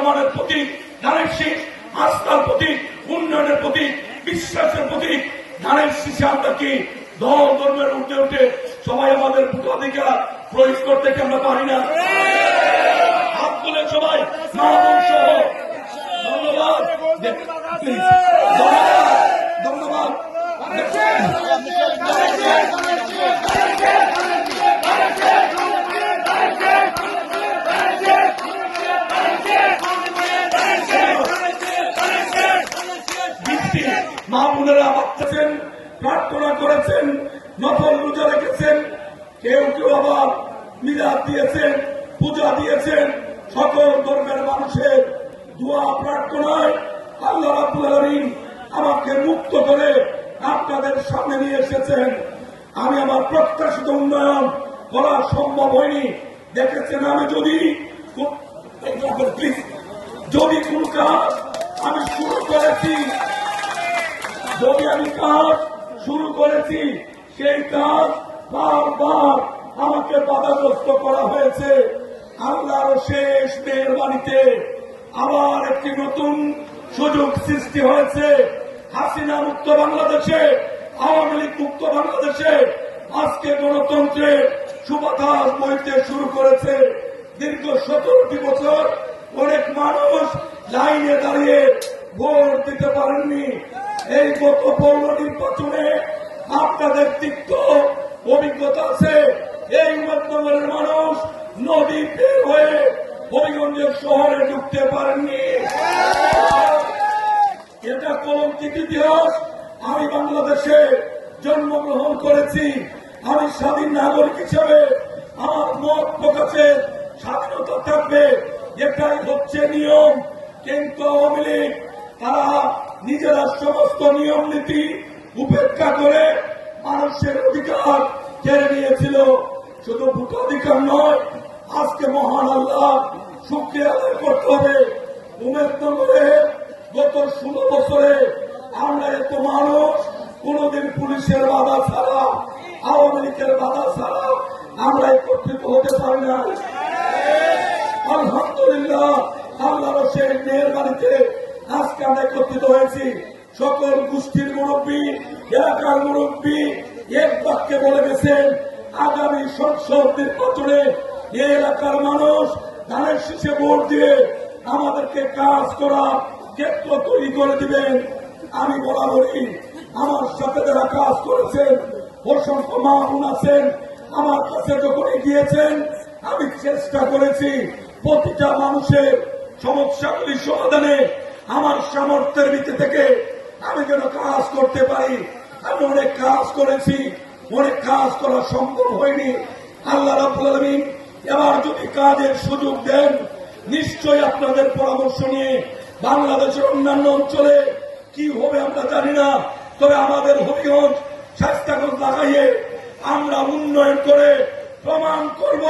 রহমানের প্রতীক ধানের শীষ আস্থার প্রতীক উন্নয়নের প্রতীক বিশ্বাসের প্রতীক ধানের শীষে আমরা কি দল ধর্মের উঠে উঠে সবাই আমাদের ভোটাধিকার প্রয়োগ করতে কি আমরা পারি না? হাত তুলে সবাই মা ধন্যবাদ। বৃষ্টি মা বোনেরা বাচ্চাছেন প্রার্থনা করেছেন, নফল রোজা রেখেছেন, কেউ কেউ আবার মিলাদ দিয়েছেন, পূজা দিয়েছেন। সকল ধর্মের মানুষের দোয়া, প্রার্থনায় আল্লাহ আলামিন আমাকে মুক্ত করে আপনাদের সামনে নিয়ে এসেছেন। আমি আমার প্রত্যাশিত উন্নয়ন করা সম্ভব হয়নি। দেখেছেন আমি যদি যদি কোন কাজ আমি শুরু করেছি যদি আমি কাজ শুরু করেছি, সেই কাজ বারবার আমাকে বাধাগ্রস্ত করা হয়েছে। আল্লাহর শেষ মেহরবানিতে আবার একটি নতুন সুযোগ সৃষ্টি হয়েছে। হাসিনা মুক্ত বাংলাদেশে, আওয়ামী লীগ মুক্ত বাংলাদেশে আজকে গণতন্ত্রের সুবাতাস বইতে শুরু করেছে। দীর্ঘ সতেরোটি বছর অনেক মানুষ লাইনে দাঁড়িয়ে ভোট দিতে পারেননি। এই গত পৌর নির্বাচনে আপনাদের তিক্ত অভিজ্ঞতা আছে। এই মধ্যমের মানুষ নদী পের হয়ে হবিগঞ্জের শহরে ঢুকতে পারেননি। এটা কলঙ্কিত ইতিহাস। আমি বাংলাদেশে জন্মগ্রহণ করেছি। আমি স্বাধীন নাগরিক হিসেবে আমার মত প্রকাশের স্বাধীনতা থাকবে। এটাই হচ্ছে নিয়ম। কিন্তু আওয়ামী লীগ, তারা নিজেরা সমস্ত নিয়ম নীতি উপেক্ষা করে মানুষের অধিকার কেড়ে নিয়েছিল। শুধু ভোটাধিকার নয়, আজকে মহান আল্লাহ আদায় করতে হবে। উমেদনগরে গত ষোলো বছরে আমরা এত মানুষ, কোনদিন পুলিশের বাধা ছাড়া, আওয়ামী লীগের বাধা ছাড়া আমরা একত্রিত হতে পারি না আলহামদুলিল্লাহ, আল্লাহর সেই মেহরবানিতে আজকে আমরা একত্রিত হয়েছি সকল গোষ্ঠীর মুরব্বী, এলাকার মুরব্বী, এক বাক্যে বলে গেছেন, আগামী সংসদ নির্বাচনে এই এলাকার মানুষ ধানের শীষে ভোট দিয়ে আমাদেরকে কাজ করা, ক্ষেত্র তৈরি করে দিবেন। আমি বরাবরই আমার সাথে যারা কাজ করেছেন অসংখ্য মা আছেন, আমার কাছে যখন গিয়েছেন আমি চেষ্টা করেছি প্রতিটা মানুষের সমস্যাগুলি সমাধানে আমার সামর্থ্যের ভিত্তি থেকে আমি যেন কাজ করতে পারি। আমি অনেক কাজ করেছি, অনেক কাজ করা সম্ভব হয়নি। আল্লাহ রাবুল এবার যদি কাজের সুযোগ দেন, নিশ্চয়ই আপনাদের পরামর্শ নিয়ে বাংলাদেশের অন্যান্য অঞ্চলে কি হবে আমরা জানি না। তবে আমাদের হবিগঞ্জ স্বাস্থ্যগঞ্জ লাগাইয়ে আমরা উন্নয়ন করে প্রমাণ করব,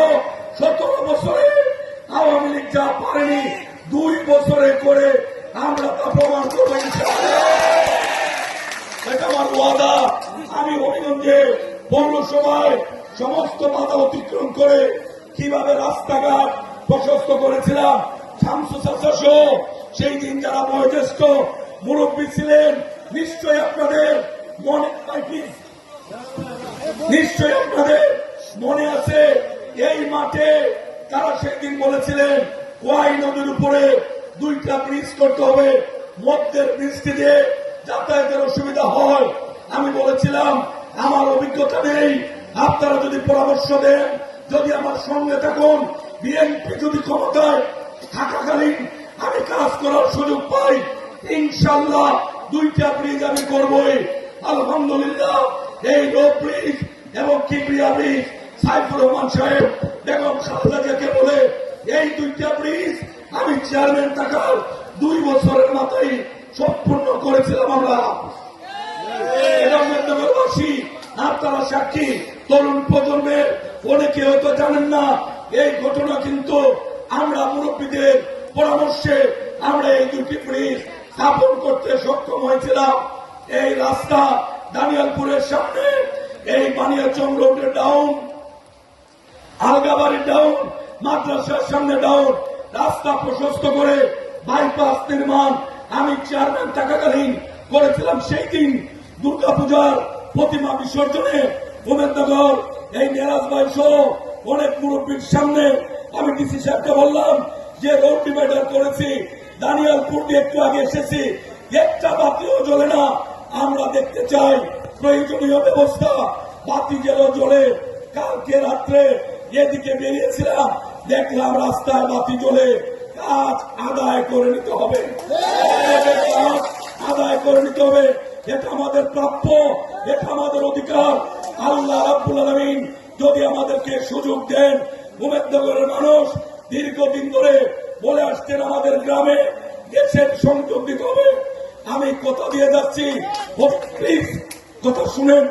সতেরো বছরে আওয়ামী লীগ যা পারেনি, দুই বছরে করে আমরা তা প্রমাণ করব আমার ওয়াদা। আমি হবিগঞ্জে পৌরসভায় সমস্ত বাধা অতিক্রম করে কীভাবে রাস্তাঘাট প্রশস্ত করেছিলাম সেই দিন যারা বয়োজ্যেষ্ঠ মুরব্বী ছিলেন, নিশ্চয়ই আপনাদের মনে নিশ্চয়ই আপনাদের মনে আছে, এই মাঠে তারা সেদিন বলেছিলেন, ওয়াই নদীর উপরে দুইটা ব্রিজ করতে হবে। মধ্যের ব্রিজটি দিয়ে যাতায়াতের অসুবিধা হয়। আমি বলেছিলাম, আমার অভিজ্ঞতা নেই। আপনারা যদি পরামর্শ দেন, যদি আমার সঙ্গে থাকুন বিএনপি যদি ক্ষমতায় থাকাকালীন আমি কাজ করার সুযোগ পাই ইনশাল্লাহ দুইটা ব্রিজ আমি করবই। আলহামদুলিল্লাহ, এই লো ব্রিজ এবং কিবরিয়া ব্রিজ সাইফুর রহমান সাহেব, বেগম খালেদা জিয়াকে বলে এই দুইটা ব্রিজ আমি চেয়ারম্যান থাকার দুই বছরের মাথায় সম্পূর্ণ করেছিলাম আমরা। আপনারা সাক্ষী। তরুণ প্রজন্মের অনেকে হয়তো জানেন না এই ঘটনা কিন্তু আমরা মুরব্বীদের পরামর্শে আমরা এই দুটি ব্রিজ স্থাপন করতে সক্ষম হয়েছিলাম। এই রাস্তা দানিয়ালপুরের সামনে এই বানিয়াচং রোডের ডাউন আলগাবাড়ির ডাউন মাদ্রাসার সামনে ডাউন রাস্তা প্রশস্ত করে বাইপাস নির্মাণ, আমি চেয়ারম্যান থাকাকালীন করেছিলাম সেই দিন দুর্গাপূজার প্রতিমা বিসর্জনে গোবিন্দনগর এই মেরাজ ভাই সহ অনেক মুরব্বীর সামনে আমি ডিসি সাহেবকে বললাম যে রোড ডিভাইডার করেছি, দানিয়ালপুর দিয়ে একটু আগে এসেছি একটা বাতিও জ্বলে না, আমরা দেখতে চাই প্রয়োজনীয় ব্যবস্থা, বাতি যেন জ্বলে, কালকে রাত্রে এদিকে বেরিয়েছিলাম দেখলাম রাস্তায় বাতি জ্বলে কাজ আদায় করে নিতে হবে। আদায় করে নিতে হবে। এটা আমাদের প্রাপ্য, এটা আমাদের অধিকার। আল্লাহ রাব্বুল আলামিন যদি আমাদেরকে সুযোগ দেন উমেদনগরের মানুষ দীর্ঘদিন ধরে বলে আসছেন আমাদের গ্রামে, দেশের সংযোগ দিতে হবে। আমি কথা দিয়ে যাচ্ছি। প্লিজ, কথা শুনেন।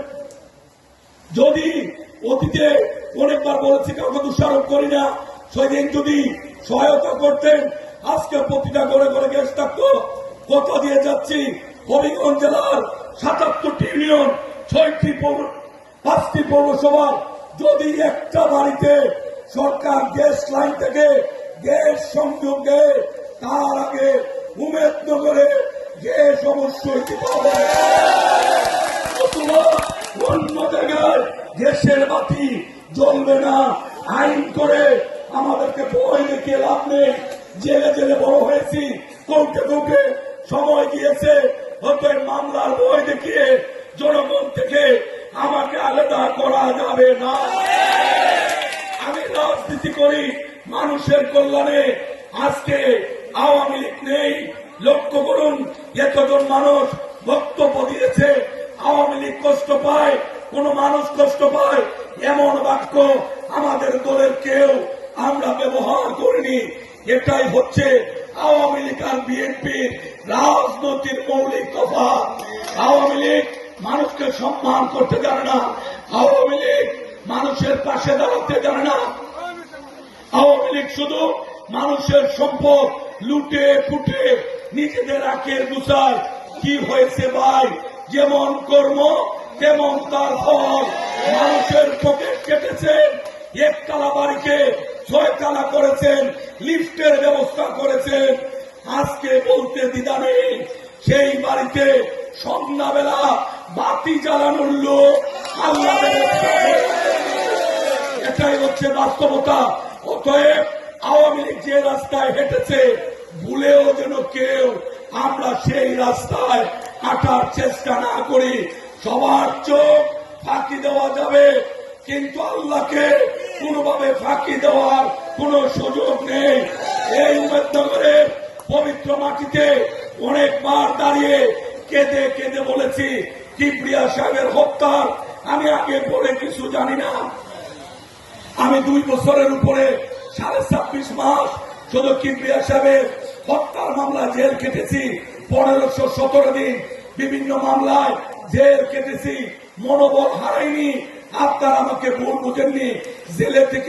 যদি অতীতে অনেকবার বলেছি, কাউকে দোষারোপ করি না সেদিন যদি সহায়তা করতেন, আজকে প্রতিটা করে করে গ্যাস থাকতো। কথা দিয়ে যাচ্ছি, হবিগঞ্জ জেলার সাতাত্তরটি ইউনিয়ন, ছয়টি পৌর পাঁচটি পৌরসভার যদি একটা বাড়িতে সরকার গ্যাস লাইন থেকে গ্যাস সংযোগ দেয়, তার আগে উমেদনগরে গ্যাস অবশ্যই দিতে হবে অথবা অন্য জায়গায় দেশের বাতি জ্বলবে না আইন করে আমাদেরকে ভয় দেখিয়ে লাভ নেই জেলে জেলে বড় হয়েছি কোর্টে কোর্টে সময় গিয়েছে হয়তো এই মামলার ভয় দেখিয়ে জনগণ থেকে আমাকে আলাদা যাবে না। আমি রাজনীতি করি মানুষের কল্যাণে। আজকে আওয়ামী লীগ নেই। লক্ষ্য করুন, এতজন মানুষ বক্তব্য দিয়েছে। আওয়ামী লীগ কষ্ট পায়, কোন মানুষ কষ্ট পায়। এমন বাক্য আমাদের দলের কেউ আমরা ব্যবহার করিনি। এটাই হচ্ছে আওয়ামী লীগ আর বিএনপির রাজনৈতিক মৌলিক কথা আওয়ামী লীগ মানুষকে সম্মান করতে জানে না, আওয়ামী লীগ মানুষের পাশে দাঁড়াতে জানে না। আওয়ামী লীগ শুধু মানুষের সম্পদ লুটে ফুটে নিজেদের আখের গুছায় কি হয়েছে ভাই? যেমন কর্ম, তেমন তার ফল। মানুষের পকেট কেটেছেন একতলা বাড়িকে ছয়তলা করেছেন, লিফটের ব্যবস্থা করেছেন। আজকে বলতে দ্বিধা নেই, সেই বাড়িতে সন্ধ্যাবেলা বাতি জ্বালানোর লোক আল্লাহ এটাই হচ্ছে বাস্তবতা। অতএব আওয়ামী লীগ যে রাস্তায় হেঁটেছে, ভুলেও যেন কেউ আমরা সেই রাস্তায় হাঁটার চেষ্টা না করি। সবার চোখ ফাঁকি দেওয়া যাবে, কিন্তু আল্লাহকে কোনোভাবে ফাঁকি দেওয়ার কোন সুযোগ নেই। এই উমেদনগরের পবিত্র মাটিতে অনেকবার দাঁড়িয়ে কেঁদে কেঁদে বলেছি কিপ্রিয়া সাহেবের হত্যার, আমি আগে পরে কিছু জানি না। আমি দুই বছরের উপরে সাড়ে ছাব্বিশ মাস শুধু কিপ্রিয়া সাহেবের হত্যার মামলা জেল কেটেছি পনেরোশো সতেরো দিন বিভিন্ন মামলায় জেল কেটেছি মনোবল হারাইনি, আপনারা আমাকে ভুল বুঝেননি, জেলে থেকে